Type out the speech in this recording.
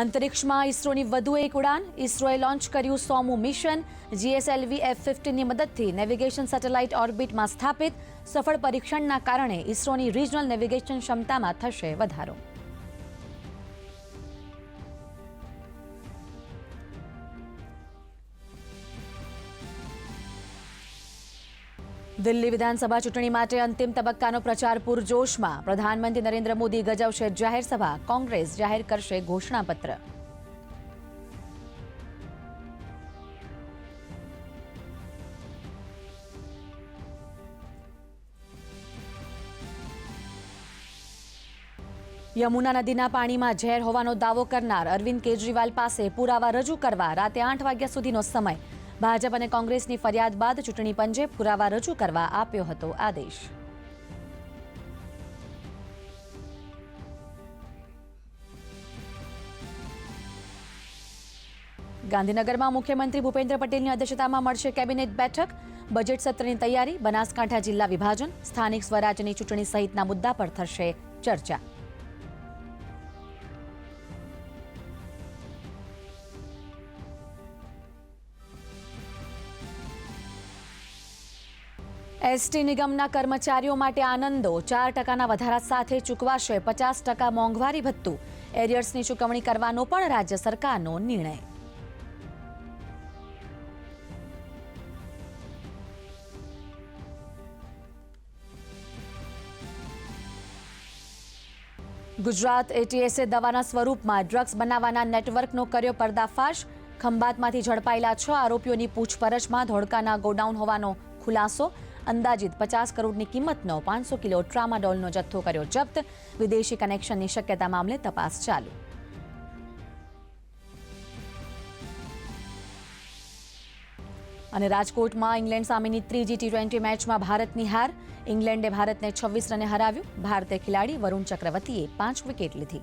અંતરિક્ષમાં ઇસરોની વધુ એક ઉડાન. ઇસરોએ લોન્ચ કર્યું સોમું મિશન. જીએસએલવી એફ ફિફ્ટીનની મદદથી નેવિગેશન સેટેલાઇટ ઓર્બિટમાં સ્થાપિત સફળ પરીક્ષણના કારણે ઇસરોની રિજનલ નેવિગેશન ક્ષમતામાં થશે વધારો. દિલ્હી વિધાનસભા ચૂંટણી માટે અંતિમ તબક્કાનો પ્રચાર પૂરજોશમાં. પ્રધાનમંત્રી નરેન્દ્ર મોદી ગજવશે જાહેર કોંગ્રેસ જાહેર કરશે ઘોષણાપત્ર. યમુના નદીના પાણીમાં ઝેર હોવાનો દાવો કરનાર અરવિંદ કેજરીવાલ પાસે પુરાવા રજૂ કરવા રાતે આઠ વાગ્યા સુધીનો સમય. ભાજપ અને કોંગ્રેસની ફરિયાદ બાદ ચૂંટણી પંચે પુરાવા રજૂ કરવા આપ્યો હતો આદેશ. ગાંધીનગરમાં મુખ્યમંત્રી ભૂપેન્દ્ર પટેલની અધ્યક્ષતામાં મળશે કેબિનેટ બેઠક. બજેટ સત્રની તૈયારી, બનાસકાંઠા જિલ્લા વિભાજન, સ્થાનિક સ્વરાજ્યની ચૂંટણી સહિતના મુદ્દા પર થશે ચર્ચા. એસટી નિગમના કર્મચારીઓ માટે આનંદો. ચાર ટકાના વધારા સાથે ચૂકવાશે પચાસ ટકા મોંઘવારી ભથ્થું. એરિયર્સની ચૂકવણી કરવાનો પણ રાજ્ય સરકારનો નિર્ણય. ગુજરાત એટીએસે દવાના સ્વરૂપમાં ડ્રગ્સ બનાવવાના નેટવર્કનો કર્યો પર્દાફાશ. ખંભાતમાંથી ઝડપાયેલા છ આરોપીઓની પૂછપરછમાં ધોળકાના ગોડાઉન હોવાનો ખુલાસો. અંદાજિત પચાસ કરોડની કિંમતનો પાંચસો કિલો ટ્રામાડોલનો જથ્થો કર્યો જપ્ત. વિદેશી કનેક્શનની શક્યતા મામલે તપાસ ચાલુ. અને રાજકોટમાં ઇંગ્લેન્ડ સામેની ત્રીજી ટી ટ્વેન્ટી મેચમાં ભારતની હાર. ઇંગ્લેન્ડે ભારતને છવ્વીસ રને હરાવ્યું. ભારતીય ખેલાડી વરુણ ચક્રવર્તીએ પાંચ વિકેટ લીધી.